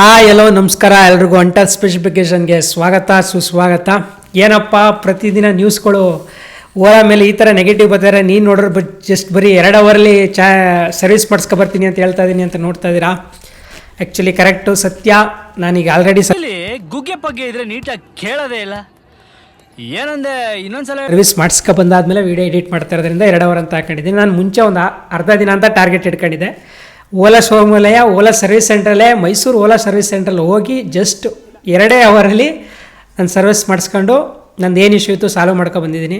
ಆ ಎಲ್ಲೋ ನಮಸ್ಕಾರ. ಎಲ್ರಿಗೂ ಅಂಟರ್ ಸ್ಪೆಸಿಫಿಕೇಷನ್ಗೆ ಸ್ವಾಗತ ಸುಸ್ವಾಗತ. ಏನಪ್ಪ ಪ್ರತಿದಿನ ನ್ಯೂಸ್ಗಳು ಓಲಾ ಮೇಲೆ ಈ ಥರ ನೆಗೆಟಿವ್ ಬರ್ತಾರೆ. ನೀನು ನೋಡ್ರೆ ಬಟ್ ಜಸ್ಟ್ ಬರೀ ಎರಡು ಅವರಲ್ಲಿ ಚಾ ಸರ್ವಿಸ್ ಮಾಡಿಸ್ಕೊಬರ್ತೀನಿ ಅಂತ ಹೇಳ್ತಾ ಇದ್ದೀನಿ ಅಂತ ನೋಡ್ತಾ ಇದ್ದೀರಾ ಆ್ಯಕ್ಚುಲಿ ಕರೆಕ್ಟು ಸತ್ಯ. ನಾನೀಗ ಆಲ್ರೆಡಿ ಸಲ್ಲಿ ಗುಗ್ಗೆ ಬಗ್ಗೆ ಇದ್ರೆ ನೀಟಾಗಿ ಕೇಳೋದೇ ಇಲ್ಲ. ಏನಂದೆ ಇನ್ನೊಂದ್ಸಲ ಸರ್ವಿಸ್ ಮಾಡಿಸ್ಕೊ ಬಂದಾದ್ಮೇಲೆ ವೀಡಿಯೋ ಎಡಿಟ್ ಮಾಡ್ತಾ ಇರೋದ್ರಿಂದ ಎರಡು ಅವರ್ ಅಂತ ಹಾಕೊಂಡಿದ್ದೀನಿ. ನಾನು ಮುಂಚೆ ಒಂದು ಅರ್ಧ ದಿನ ಅಂತ ಟಾರ್ಗೆಟ್ ಇಟ್ಕೊಂಡಿದ್ದೆ. ಓಲಾ ಶೋರೂಮಲ್ಲೇ ಓಲಾ ಸರ್ವಿಸ್ ಸೆಂಟ್ರಲ್ಲೇ ಮೈಸೂರು ಓಲಾ ಸರ್ವಿಸ್ ಸೆಂಟ್ರಲ್ಲಿ ಹೋಗಿ ಜಸ್ಟ್ ಎರಡೇ ಅವರಲ್ಲಿ ನಾನು ಸರ್ವಿಸ್ ಮಾಡಿಸ್ಕೊಂಡು ನಂದು ಏನು ಇಶ್ಯೂ ಇತ್ತು ಸಾಲ್ವ್ ಮಾಡ್ಕೊಂಡು ಬಂದಿದ್ದೀನಿ.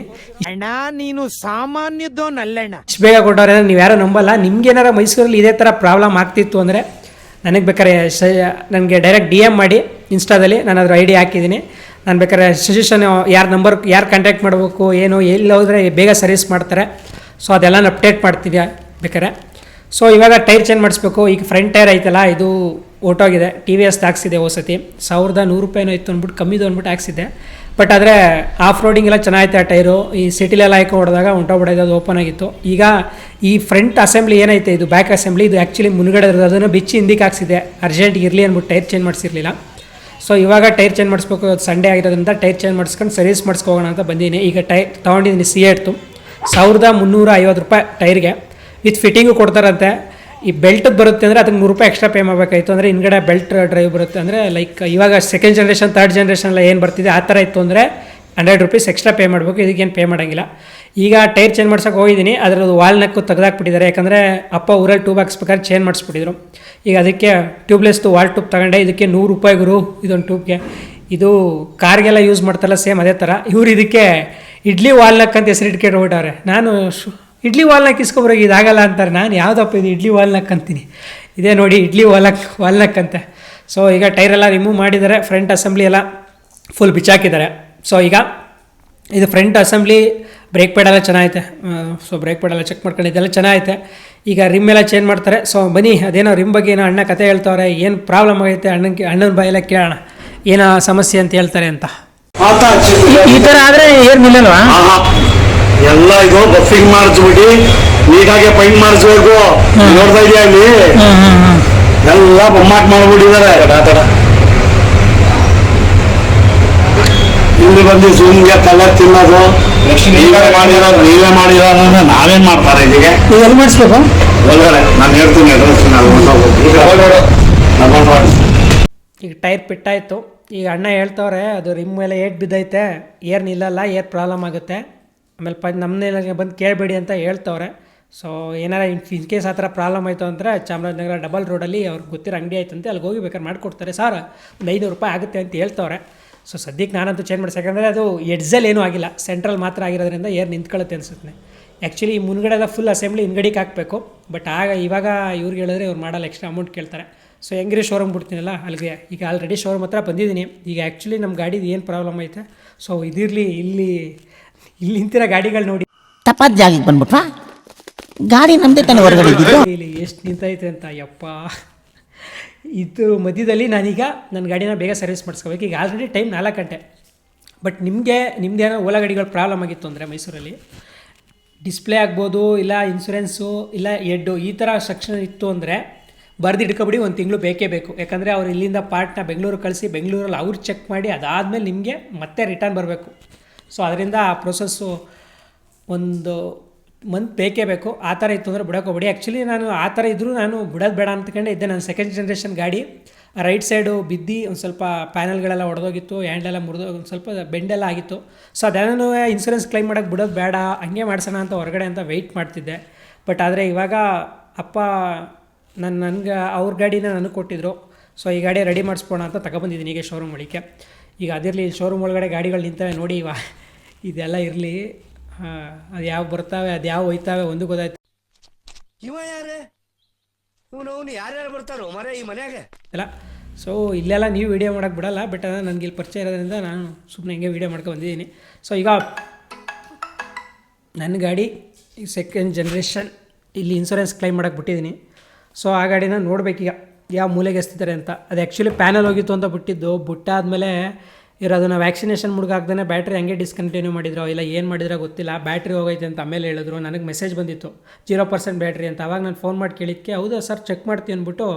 ಅಣ್ಣ ನೀನು ಸಾಮಾನ್ಯದೋನಲ್ಲಣ್ಣ ಇಷ್ಟು ಬೇಗ ಕೊಟ್ಟವ್ರೆ ನೀವು ಯಾರೋ ನಂಬಲ್ಲ. ನಿಮ್ಗೇನಾರ ಮೈಸೂರಲ್ಲಿ ಇದೇ ಥರ ಪ್ರಾಬ್ಲಮ್ ಆಗ್ತಿತ್ತು ಅಂದರೆ ನನಗೆ ಬೇಕಾದ್ರೆ ನನಗೆ ಡೈರೆಕ್ಟ್ ಡಿ ಎಂ ಮಾಡಿ ಇನ್ಸ್ಟಾದಲ್ಲಿ ನಾನು ಅದ್ರ ಐ ಡಿ ಹಾಕಿದ್ದೀನಿ. ನಾನು ಬೇಕಾದ್ರೆ ಸಜೆಷನ್ ಯಾರ ನಂಬರ್ ಯಾರು ಕಾಂಟ್ಯಾಕ್ಟ್ ಮಾಡಬೇಕು ಏನು ಎಲ್ಲಿ ಹೋದರೆ ಬೇಗ ಸರ್ವಿಸ್ ಮಾಡ್ತಾರೆ. ಸೊ ಅದೆಲ್ಲ ಅಪ್ಡೇಟ್ ಮಾಡ್ತೀವಿ ಬೇಕಾದ್ರೆ. ಸೊ ಇವಾಗ ಟೈರ್ ಚೇಂಜ್ ಮಾಡಿಸ್ಬೇಕು. ಈಗ ಫ್ರಂಟ್ ಟೈರ್ ಐತಲ್ಲ, ಇದು ಓಟೋಗಿದೆ ಟಿ ವಿ ಎಸ್ ಹಾಕ್ಸಿದೆ ವಸತಿ ಸಾವಿರದ ನೂರು ರೂಪಾಯಿನೋ ಇತ್ತು ಅಂದ್ಬಿಟ್ಟು, ಕಮ್ಮಿದು ಅಂದ್ಬಿಟ್ಟು ಹಾಕ್ಸಿದ್ದೆ. ಬಟ್ ಆದರೆ ಆಫ್ ರೋಡಿಂಗ್ ಎಲ್ಲ ಚೆನ್ನಾಗೈತೆ ಆ ಟೈರು. ಈ ಸಿಟಿಲೆಲ್ಲ ಹಾಕಿ ಹೊಡೆದಾಗ ಹೊಂಟೋಗ್ಬಿಡೋದು ಅದು ಓಪನ್ ಆಗಿತ್ತು. ಈಗ ಈ ಫ್ರಂಟ್ ಅಸೆಂಬ್ಲಿ ಏನೈತೆ, ಇದು ಬ್ಯಾಕ್ ಅಸೆಂಬ್ಲಿ, ಇದು ಆ್ಯಕ್ಚುಲಿ ಮುನ್ಗಡೆ ಇರೋದು. ಅದನ್ನು ಬಿಚ್ಚಿ ಹಿಂದಿಗೆ ಹಾಕ್ಸಿದೆ. ಅರ್ಜೆಂಟ್ ಇರಲಿ ಅಂದ್ಬಿಟ್ಟು ಟೈರ್ ಚೇಂಜ್ ಮಾಡಿಸಿರ್ಲಿಲ್ಲ. ಸೊ ಇವಾಗ ಟೈರ್ ಚೇಂಜ್ ಮಾಡಿಸ್ಬೇಕು. ಇವತ್ತು ಸಂಡೇ ಆಗಿರೋದ್ರಿಂದ ಟೈರ್ ಚೇಂಜ್ ಮಾಡಿಸ್ಕೊಂಡು ಸರ್ವಿಸ್ ಮಾಡಿಸ್ಕೋಗೋಣ ಅಂತ ಬಂದೀನಿ. ಈಗ ಟೈರ್ ತೊಗೊಂಡಿದ್ದೀನಿ ಸಿ ಎಡ್ತು ಸಾವಿರದ ಮುನ್ನೂರ ಐವತ್ತು ರೂಪಾಯಿ ಟೈರ್ಗೆ. ವಿತ್ ಫಿಟ್ಟಿಂಗು ಕೊಡ್ತಾರಂತೆ. ಈ ಬೆಲ್ಟ್ ಬರುತ್ತೆ ಅಂದರೆ ಅದಕ್ಕೆ ನೂರು ರೂಪಾಯಿ ಎಕ್ಸ್ಟ್ರಾ ಪೇ ಮಾಡಬೇಕಾಯ್ತು ಅಂದರೆ ಹಿಂದ್ಗಡೆ ಬೆಲ್ಟ್ ಡ್ರೈವ್ ಬರುತ್ತೆ ಅಂದರೆ ಲೈಕ್ ಇವಾಗ ಸೆಕೆಂಡ್ ಜನ್ರೇಷನ್ ತರ್ಡ್ ಜನ್ರೇಷನ್ ಎಲ್ಲ ಏನು ಬರ್ತಿದೆ ಆ ಥರ ಇತ್ತು ಅಂದರೆ ಹಂಡ್ರೆಡ್ ರುಪೀಸ್ ಎಕ್ಸ್ಟ್ರಾ ಪೇ ಮಾಡಬೇಕು. ಇದಕ್ಕೇನು ಪೇ ಮಾಡೋಂಗಿಲ್ಲ. ಈಗ ಟೈರ್ ಚೇಂಜ್ ಮಾಡ್ಸೋಕೆ ಹೋಗಿದ್ದೀನಿ. ಅದರದ್ದು ವಾಲ್ ನಕ್ಕು ತೆಗೆದಾಕ್ಬಿಟ್ಟಿದ್ದಾರೆ. ಯಾಕಂದರೆ ಅಪ್ಪ ಊರಲ್ಲಿ ಟ್ಯೂಬ್ ಹಾಕ್ಸ್ಬೇಕಾದ್ರೆ ಚೇಂಜ್ ಮಾಡಿಸ್ಬಿಟ್ಟಿದ್ರು. ಈಗ ಅದಕ್ಕೆ ಟ್ಯೂಬ್ಲೆಸ್ದು ವಾಲ್ ಟ್ಯೂಬ್ ತಗೊಂಡೆ. ಇದಕ್ಕೆ ನೂರು ರೂಪಾಯಿ ಗುರು ಇದೊಂದು ಟ್ಯೂಬ್ಗೆ ಇದು ಕಾರ್ಗೆಲ್ಲ ಯೂಸ್ ಮಾಡ್ತಾರಲ್ಲ ಸೇಮ್ ಅದೇ ಥರ. ಇವ್ರು ಇದಕ್ಕೆ ಇಡ್ಲಿ ವಾಲ್ನಕ್ ಅಂತ ಹೆಸರು ಇಟ್ಕೊಂಡು ಹೋಗ್ಬಿಟ್ಟವ್ರೆ. ನಾನು ಇಡ್ಲಿ ವಾಲ್ನಕ್ ಇಸ್ಕೊಬ್ರಿಗೆ ಇದಾಗಲ್ಲ ಅಂತಾರೆ. ನಾನು ಯಾವುದಪ್ಪ ಇದು ಇಡ್ಲಿ ವಾಲ್ನಕ್ ಅಂತೀನಿ. ಇದೇ ನೋಡಿ ಇಡ್ಲಿ ವಾಲಕ್ ವಾಲ್ನಕ್ ಅಂತೆ. ಸೊ ಈಗ ಟೈರೆಲ್ಲ ರಿಮೂವ್ ಮಾಡಿದ್ದಾರೆ. ಫ್ರಂಟ್ ಅಸೆಂಬ್ಲಿ ಎಲ್ಲ ಫುಲ್ ಬಿಚ್ಚಾಕಿದ್ದಾರೆ. ಸೊ ಈಗ ಇದು ಫ್ರಂಟ್ ಅಸೆಂಬ್ಲಿ ಬ್ರೇಕ್ ಪ್ಯಾಡೆಲ್ಲ ಚೆನ್ನಾಗೈತೆ. ಸೊ ಬ್ರೇಕ್ ಪ್ಯಾಡೆಲ್ಲ ಚೆಕ್ ಮಾಡ್ಕೊಂಡು ಇದೆಲ್ಲ ಚೆನ್ನಾಗೈತೆ. ಈಗ ರಿಮ್ ಎಲ್ಲ ಚೇಂಜ್ ಮಾಡ್ತಾರೆ. ಸೊ ಬನ್ನಿ ಅದೇನೋ ರಿಮ್ ಬಗ್ಗೆ ಏನೋ ಅಣ್ಣ ಕತೆ ಹೇಳ್ತಾವ್ರೆ. ಏನು ಪ್ರಾಬ್ಲಮ್ ಆಗೈತೆ? ಅಣ್ಣನ ಅಣ್ಣನ ಬಾಯೆಲ್ಲ ಕೇಳೋಣ. ಏನೋ ಸಮಸ್ಯೆ ಅಂತ ಹೇಳ್ತಾರೆ ಅಂತ. ಈ ಥರ ಆದರೆ ಏನು ನಿಲ್ಲಲ್ವಾ? ಆಹಾ. ಎಲ್ಲ ಇದು ಬಫಿಂಗ್ ಮಾಡಿಸ್ಬಿಟ್ಟು ನೀಟಾಗಿ ಪೈಂಟ್ ಮಾಡಿಸ್ಬೇಕು. ನೋಡ್ತಾ ಇದೆಯಾ ಅಲ್ಲಿ ಎಲ್ಲ ಬೊಮ್ಮಾಟ್ ಮಾಡ್ಬಿಟ್ಟಿದ್ದಾರೆ. ಇಲ್ಲಿ ಬಂದು ಸುಮ್ಗೆ ತಲೆ ತಿನ್ನೋದು. ನೀವೇ ಮಾಡಿರೋದು ನೀವೇ ಮಾಡಿರೋದು ಅಂದ್ರೆ ನಾವೇನ್ ಮಾಡ್ತಾರೆ ಇದಕ್ಕೆ ಇದು ಎಲ್ಲಿ ಮಾಡಿಸ್ಬೇಕು? ಒಳಗಡೆ. ನಾನು ಹೇಳ್ತೀನಿ ಅಡ್ರೆಸ್. ಈಗ ಟೈರ್ ಪಿಟ್ಟಾಯಿತು. ಈಗ ಅಣ್ಣ ಹೇಳ್ತವ್ರೆ ಅದು ರಿಮ್ ಮೇಲೆ ಏಟ್ ಬಿದ್ದೈತೆ ಏರ್ ನಿಲ್ಲಲ್ಲ ಏರ್ ಪ್ರಾಬ್ಲಮ್ ಆಗುತ್ತೆ. ಆಮೇಲೆ ಪ ನಮ್ಮನ್ನೆಲ್ಲ ಬಂದು ಕೇಳಬೇಡಿ ಅಂತ ಹೇಳ್ತವ್ರೆ. ಸೊ ಏನಾರ ಇನ್ ಕೇಸ್ ಆ ಥರ ಪ್ರಾಬ್ಲಮ್ ಆಯಿತು ಅಂದರೆ ಚಾಮರಾಜನಗರ ಡಬಲ್ ರೋಡಲ್ಲಿ ಅವ್ರಿಗೆ ಗೊತ್ತಿರೋ ಅಂಗಡಿ ಆಯ್ತಂತೆ ಅಲ್ಲಿಗೆ ಹೋಗಿ ಬೇಕಾದ್ರೆ ಮಾಡಿಕೊಡ್ತಾರೆ. ಸರ್ ಒಂದು ಐನೂರು ರೂಪಾಯಿ ಆಗುತ್ತೆ ಅಂತ ಹೇಳ್ತವ್ರೆ. ಸೊ ಸದ್ಯಕ್ಕೆ ನಾನಂತೂ ಚೇಂಜ್ ಮಾಡಿಸಿ, ಯಾಕಂದರೆ ಅದು ಎಡ್ಜಲ್ಲಿ ಏನೂ ಆಗಿಲ್ಲ. ಸೆಂಟ್ರಲ್ ಮಾತ್ರ ಆಗಿರೋದ್ರಿಂದ ಏರ್ ನಿಂತ್ಕೊಳ್ಳುತ್ತೆ ಅನ್ಸುತ್ತೆ. ಆ್ಯಕ್ಚುಲಿ ಎಲ್ಲ ಫುಲ್ ಅಸೆಂಬ್ಲಿ ಹಿಂಗಡಿಗೆ ಹಾಕಬೇಕು. ಬಟ್ ಆಗ ಇವಾಗ ಇವ್ರಿಗೆ ಹೇಳಿದ್ರೆ ಇವ್ರು ಮಾಡಲ್ಲ ಎಕ್ಸ್ಟ್ರಾ ಅಮೌಂಟ್ ಕೇಳ್ತಾರೆ. ಸೊ ಹೆಂಗ್ರಿ ಶೋರೂಮ್ ಬಿಡ್ತೀನಲ್ಲ ಅಲ್ಲಿಗೆ ಈಗ ಆಲ್ರೆಡಿ ಶೋರೂಮ್ ಹತ್ರ ಬಂದಿದ್ದೀನಿ. ಈಗ ಆ್ಯಕ್ಚುಲಿ ನಮ್ಮ ಗಾಡಿದು ಏನು ಪ್ರಾಬ್ಲಮ್ ಐತೆ? ಸೊ ಇದಿರಲಿ, ಇಲ್ಲಿ ಇಲ್ಲಿ ನಿಂತಿರೋ ಗಾಡಿಗಳು ನೋಡಿ. ತಪ್ಪಾದ ಜಾಗಕ್ಕೆ ಬಂದ್ಬಿಟ್ವಾ ಗಾಡಿ ನಮ್ದೇ ತಾನೆ ಹೊರಗಡೆ ಇದ್ದಿದ್ದು. ಇಲ್ಲಿ ಎಷ್ಟು ನಿಂತೈತೆ ಅಂತ ಯಪ್ಪ. ಇದು ಮಧ್ಯದಲ್ಲಿ ನಾನೀಗ ನನ್ನ ಗಾಡಿನ ಬೇಗ ಸರ್ವಿಸ್ ಮಾಡಿಸ್ಕೋಬೇಕು. ಈಗ ಆಲ್ರೆಡಿ ಟೈಮ್ ನಾಲ್ಕು ಗಂಟೆ. ಬಟ್ ನಿಮಗೆ ನಿಮ್ಮದೇನೋ ಓಲಾ ಗಾಡಿಗಳು ಪ್ರಾಬ್ಲಮ್ ಆಗಿತ್ತು ಅಂದರೆ ಮೈಸೂರಲ್ಲಿ. ಡಿಸ್ಪ್ಲೇ ಆಗ್ಬೋದು ಇಲ್ಲ ಇನ್ಸೂರೆನ್ಸು ಇಲ್ಲ ಎಡ್ಡು ಈ ಥರ ಸೆಕ್ಷನ್ ಇತ್ತು ಅಂದರೆ ಬರ್ದು ಹಿಡ್ಕೊಬಿಡಿ ಒಂದು ತಿಂಗಳು ಬೇಕೇ ಬೇಕು. ಯಾಕಂದರೆ ಅವ್ರು ಇಲ್ಲಿಂದ ಪಾರ್ಟ್ನ ಬೆಂಗಳೂರು ಕಳಿಸಿ ಬೆಂಗಳೂರಲ್ಲಿ ಅವ್ರು ಚೆಕ್ ಮಾಡಿ ಅದಾದಮೇಲೆ ನಿಮಗೆ ಮತ್ತೆ ರಿಟರ್ನ್ ಬರಬೇಕು. ಸೊ ಅದರಿಂದ ಆ ಪ್ರೊಸೆಸ್ಸು ಒಂದು ಮಂತ್ ಬೇಕೇ ಬೇಕು. ಆ ಥರ ಇತ್ತು ಅಂದರೆ ಬಿಡೋಕೆ ಹೋಗ್ಬೇಡಿ. ಆ್ಯಕ್ಚುಲಿ ನಾನು ಆ ಥರ ಇದ್ದರೂ ನಾನು ಬಿಡೋದು ಬೇಡ ಅಂತಕೊಂಡೆ ಇದ್ದೆ ನಾನು ಸೆಕೆಂಡ್ ಜನ್ರೇಷನ್ ಗಾಡಿ. ರೈಟ್ ಸೈಡು ಬಿದ್ದು ಒಂದು ಸ್ವಲ್ಪ ಪ್ಯಾನಲ್ಗಳೆಲ್ಲ ಒಡೆದೋಗಿತ್ತು ಹ್ಯಾಂಡೆಲ್ಲ ಮುರಿದು ಒಂದು ಸ್ವಲ್ಪ ಬೆಂಡೆಲ್ಲ ಆಗಿತ್ತು. ಸೊ ಅದನ್ನು ಇನ್ಸೂರೆನ್ಸ್ ಕ್ಲೈಮ್ ಮಾಡೋಕೆ ಬಿಡೋದು ಬೇಡ, ಹಂಗೆ ಮಾಡಿಸೋಣ ಅಂತ ಹೊರಗಡೆ ಅಂತ ವೆಯ್ಟ್ ಮಾಡ್ತಿದ್ದೆ. ಬಟ್ ಆದರೆ ಇವಾಗ ಅಪ್ಪ ನನ್ನ ನನಗೆ ಅವ್ರ ಗಾಡಿನ ನನಗೆ ಕೊಟ್ಟಿದ್ರು. ಸೊ ಈ ಗಾಡಿ ರೆಡಿ ಮಾಡಿಸ್ಬೋಣ ಅಂತ ತಗೊಬಂದಿದ್ದೀನಿ ಈಗ ಶೋರೂಮ್ ಒಳಗೆ. ಈಗ ಅದಿರಲಿ ಶೋರೂಮ್ ಒಳಗಡೆ ಗಾಡಿಗಳು ನಿಂತವೆ ನೋಡಿ ಇವ. ಇದೆಲ್ಲ ಇರಲಿ. ಅದು ಯಾವ ಬರ್ತಾವೆ ಅದು ಯಾವ ಹೋಯ್ತಾವೆ ಒಂದು ಗೊತ್ತಾಯ್ತು. ಇವ ಯಾರೇ? ಇವನು ಅವನು ಯಾರ್ಯಾರು ಬರ್ತಾರೋ? ಮರ ಈ ಮನೆಯಾಗೆ? ಇಲ್ಲ. ಸೊ ಇಲ್ಲೆಲ್ಲ ನೀವು ವೀಡಿಯೋ ಮಾಡೋಕೆ ಬಿಡಲ್ಲ ಬಟ್ ನನಗೆ ಇಲ್ಲಿ ಪರಿಚಯ ಇರೋದ್ರಿಂದ ನಾನು ಸುಮ್ಮನೆ ಹಿಂಗೆ ವೀಡಿಯೋ ಮಾಡ್ಕೊ ಬಂದಿದ್ದೀನಿ. ಸೊ ಈಗ ನನ್ನ ಗಾಡಿ ಸೆಕೆಂಡ್ ಜನ್ರೇಷನ್ ಇಲ್ಲಿ ಇನ್ಸೂರೆನ್ಸ್ ಕ್ಲೈಮ್ ಮಾಡೋಕ್ಕೆ ಬಿಟ್ಟಿದ್ದೀನಿ. ಸೊ ಆ ಗಾಡಿನ ನೋಡ್ಬೇಕೀಗ. ಯಾವ ಮೂಲೆಗೆ ಎಸ್ತಿದ್ದಾರೆ ಅಂತ. ಅದು ಆ್ಯಕ್ಚುಲಿ ಪ್ಯಾನಲ್ ಹೋಗಿತ್ತು ಅಂತ ಬಿಟ್ಟಿದ್ದು. ಬಿಟ್ಟಾದಮೇಲೆ ಇವ್ರು ಅದನ್ನು ವ್ಯಾಕ್ಸಿನೇಷನ್ ಮುಡ್ಗಾಗ್ದೇ ಬ್ಯಾಟ್ರಿ ಹಂಗೆ ಡಿಸ್ಕಂಟಿನ್ಯೂ ಮಾಡಿದ್ರು. ಇಲ್ಲ ಏನು ಮಾಡಿದ್ರೋ ಗೊತ್ತಿಲ್ಲ. ಬ್ಯಾಟ್ರಿ ಹೋಗೈತೆ ಅಂತ ಆಮೇಲೆ ಹೇಳಿದ್ರು. ನನಗೆ ಮೆಸೇಜ್ ಬಂದಿತ್ತು. ಜೀರೋ ಪರ್ಸೆಂಟ್ ಬ್ಯಾಟ್ರಿ ಅಂತ. ಅವಾಗ ನಾನು ಫೋನ್ ಮಾಡಿ ಕೇಳಿದ್ದಕ್ಕೆ ಹೌದಾ ಸರ್ ಚೆಕ್ ಮಾಡ್ತೀನಿ ಅಂದ್ಬಿಟ್ಟು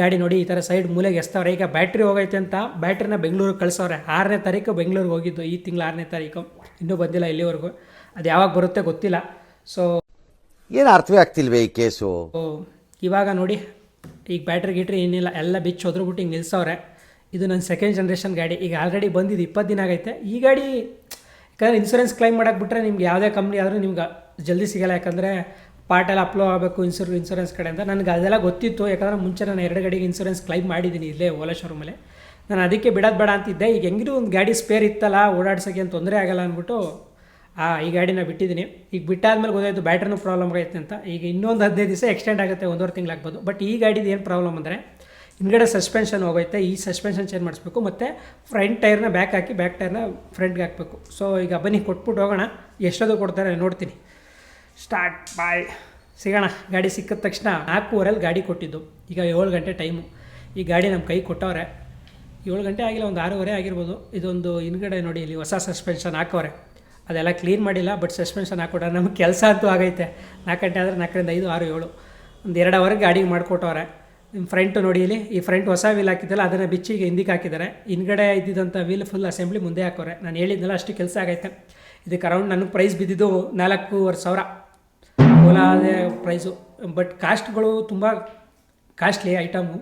ಗಾಡಿ ನೋಡಿ ಈ ಥರ ಸೈಡ್ ಮೂಲೆಗೆ ಎಸ್ತವ್ರೆ. ಈಗ ಬ್ಯಾಟ್ರಿ ಹೋಗೈತೆ ಅಂತ ಬ್ಯಾಟ್ರಿನ ಬೆಂಗಳೂರಿಗೆ ಕಳಿಸವ್ರೆ. ಆರನೇ ತಾರೀಕು ಬೆಂಗಳೂರಿಗೆ ಹೋಗಿದ್ದು. ಈ ತಿಂಗಳು ಆರನೇ ತಾರೀಕು. ಇನ್ನೂ ಬಂದಿಲ್ಲ ಇಲ್ಲಿವರೆಗೂ. ಅದು ಯಾವಾಗ ಬರುತ್ತೆ ಗೊತ್ತಿಲ್ಲ. ಸೊ ಏನು ಅರ್ಥವೇ ಆಗ್ತಿಲ್ವೇ ಈ ಕೇಸು? ಇವಾಗ ನೋಡಿ. ಈಗ ಬ್ಯಾಟ್ರಿ ಗಿಟ್ರಿ ಏನಿಲ್ಲ, ಎಲ್ಲ ಬಿಚ್ಚಿ ಹೊದ್ರುಬಿಟ್ಟು ಹಿಂಗೆ ನಿಲ್ಸವ್ರೆ. ಇದು ನನ್ನ ಸೆಕೆಂಡ್ ಜನ್ರೇಷನ್ ಗಾಡಿ. ಈಗ ಆಲ್ರೆಡಿ ಬಂದಿದ್ದು ಇಪ್ಪತ್ತು ದಿನ ಆಗೈತೆ. ಈ ಗಾಡಿ, ಯಾಕಂದರೆ ಇನ್ಸೂರೆನ್ಸ್ ಕ್ಲೈಮ್ ಮಾಡಕ್ಕೆ ಬಿಟ್ಟರೆ ನಿಮ್ಗೆ ಯಾವುದೇ ಕಂಪ್ನಿ ಆದರೂ ನಿಮ್ಗೆ ಜಲ್ದಿ ಸಿಗಲ್ಲ. ಯಾಕಂದರೆ ಪಾರ್ಟೆಲ್ಲ ಅಪ್ಲೋ ಆಗಬೇಕು ಇನ್ಸೂರ್ ಇನ್ಸೂರೆನ್ಸ್ ಕಡೆ ಅಂತ. ನನಗೆ ಅದೆಲ್ಲ ಗೊತ್ತಿತ್ತು. ಯಾಕಂದರೆ ಮುಂಚೆ ನಾನು ಎರಡು ಗಾಡಿಗೆ ಇನ್ಸೂರೆನ್ಸ್ ಕ್ಲೈಮ್ ಮಾಡಿದ್ದೀನಿ ಇಲ್ಲೇ ಓಲಾ ಶೋರೂಮಲ್ಲಿ ನಾನು ಅದಕ್ಕೆ ಬಿಡೋದು ಬೇಡ ಅಂತಿದ್ದೆ. ಈಗ ಹೆಂಗಿರೂ ಒಂದು ಗಾಡಿ ಸ್ಪೇರ್ ಇತ್ತಲ್ಲ, ಓಡಾಡ್ಸೋಕ್ಕೆ ಏನು ತೊಂದರೆ ಆಗಲ್ಲ ಅಂದ್ಬಿಟ್ಟು ಆ, ಈ ಗಾಡಿನ ಬಿಟ್ಟಿದ್ದೀನಿ. ಈಗ ಬಿಟ್ಟಾದ್ಮೇಲೆ ಗೊತ್ತಾಯ್ತು ಬ್ಯಾಟ್ರಿನೂ ಪ್ರಾಬ್ಲಮ್ ಆಗೈತೆ ಅಂತ. ಈಗ ಇನ್ನೊಂದು ಹದಿನೈದು ದಿವಸ ಎಕ್ಸ್ಟೆಂಡ್ ಆಗುತ್ತೆ, ಒಂದೂವರೆ ತಿಂಗಳಾಗ್ಬೋದು ಬಟ್ ಈ ಗಾಡಿದು ಏನು ಪ್ರಾಬ್ಲಮ್ ಅಂದರೆ, ಹಿಂದ್ಗಡೆ ಸಸ್ಪೆನ್ಷನ್ ಹೋಗೈತೆ. ಈ ಸಸ್ಪೆನ್ಷನ್ ಚೇಂಜ್ ಮಾಡಿಸ್ಬೇಕು. ಮತ್ತು ಫ್ರಂಟ್ ಟೈರ್ನ ಬ್ಯಾಕ್ ಹಾಕಿ ಬ್ಯಾಕ್ ಟೈರ್ನ ಫ್ರಂಟ್ಗೆ ಹಾಕಬೇಕು. ಸೊ ಈಗ ಬನ್ನಿ, ಕೊಟ್ಬಿಟ್ಟು ಹೋಗೋಣ. ಎಷ್ಟೋದು ಕೊಡ್ತಾರೆ, ನೋಡ್ತೀನಿ. ಸ್ಟಾರ್ಟ್ ಬಾಯ್ ಸಿಗೋಣ. ಗಾಡಿ ಸಿಕ್ಕಿದ ತಕ್ಷಣ ನಾಲ್ಕೂವರೆಲ್ಲಿ ಗಾಡಿ ಕೊಟ್ಟಿದ್ದು. ಈಗ ಏಳು ಗಂಟೆ ಟೈಮು ಈ ಗಾಡಿ ನಮ್ಮ ಕೈ ಕೊಟ್ಟವ್ರೆ. ಏಳು ಗಂಟೆ ಆಗಿಲ್ಲ, ಒಂದು ಆರೂವರೆ ಆಗಿರ್ಬೋದು. ಇದೊಂದು ಹಿಂದ್ಗಡೆ ನೋಡಿ, ಇಲ್ಲಿ ಹೊಸ ಸಸ್ಪೆನ್ಷನ್ ಹಾಕವ್ರೆ. ಅದೆಲ್ಲ ಕ್ಲೀನ್ ಮಾಡಿಲ್ಲ ಬಟ್ ಸಸ್ಪೆನ್ಷನ್ ಹಾಕ್ಕೊಟ್ರೆ ನಮ್ಗೆ ಕೆಲಸ ಅಂತೂ ಆಗೈತೆ. ನಾಲ್ಕು ಗಂಟೆ ಆದರೆ ನಾಲ್ಕರಿಂದ ಐದು, ಆರು, ಏಳು. ಒಂದು ಎರಡು ಅವರ್ಗೆ ಗಾಡಿಗೆ ಮಾಡಿಕೊಟ್ಟವ್ರೆ. ನಿಮ್ಮ ಫ್ರಂಟ್ ನೋಡಿ ಇಲ್ಲಿ, ಈ ಫ್ರಂಟ್ ಹೊಸ ವೀಲ್ ಹಾಕಿದ್ದಲ್ಲ, ಅದನ್ನು ಬಿಚ್ಚಿಗೆ ಹಿಂದಿಗೆ ಹಾಕಿದ್ದಾರೆ. ಹಿಂದ್ಗಡೆ ಇದ್ದಿದ್ದಂಥ ವೀಲ್ ಫುಲ್ ಅಸೆಂಬ್ಲಿ ಮುಂದೆ ಹಾಕೋರೆ. ನಾನು ಹೇಳಿದ್ನಲ್ಲ, ಅಷ್ಟು ಕೆಲಸ ಆಗೈತೆ. ಇದಕ್ಕೆ ಅರೌಂಡ್ ನನಗೆ ಪ್ರೈಸ್ ಬಿದ್ದಿದ್ದು ನಾಲ್ಕೂವರೆ ಸಾವಿರ. ಓಲಾದೇ ಪ್ರೈಸು ಬಟ್ ಕಾಸ್ಟ್ಗಳು ತುಂಬ ಕಾಸ್ಟ್ಲಿ ಐಟಮು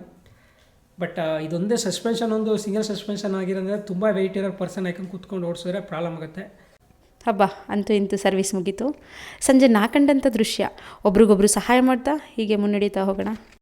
ಬಟ್ ಇದೊಂದೇ ಸಸ್ಪೆನ್ಷನ್ ಒಂದು ಸಿಂಗಲ್ ಸಸ್ಪೆನ್ಷನ್ ಆಗಿರೋದ್ರೆ ತುಂಬ ವೆಯ್ಟ್ ಇರೋ ಪರ್ಸನ್ ಹಾಕೊಂಡು ಕೂತ್ಕೊಂಡು ಓಡಿಸಿದ್ರೆ ಪ್ರಾಬ್ಲಮ್ ಆಗುತ್ತೆ. ಹಬ್ಬ ಅಂತೂ ಇಂತೂ ಸರ್ವಿಸ್ ಮುಗೀತು. ಸಂಜೆ ನಾ ಕಂಡಂಥ ದೃಶ್ಯ. ಒಬ್ರಿಗೊಬ್ರು ಸಹಾಯ ಮಾಡ್ತಾ ಹೀಗೆ ಮುನ್ನಡೀತಾ ಹೋಗೋಣ.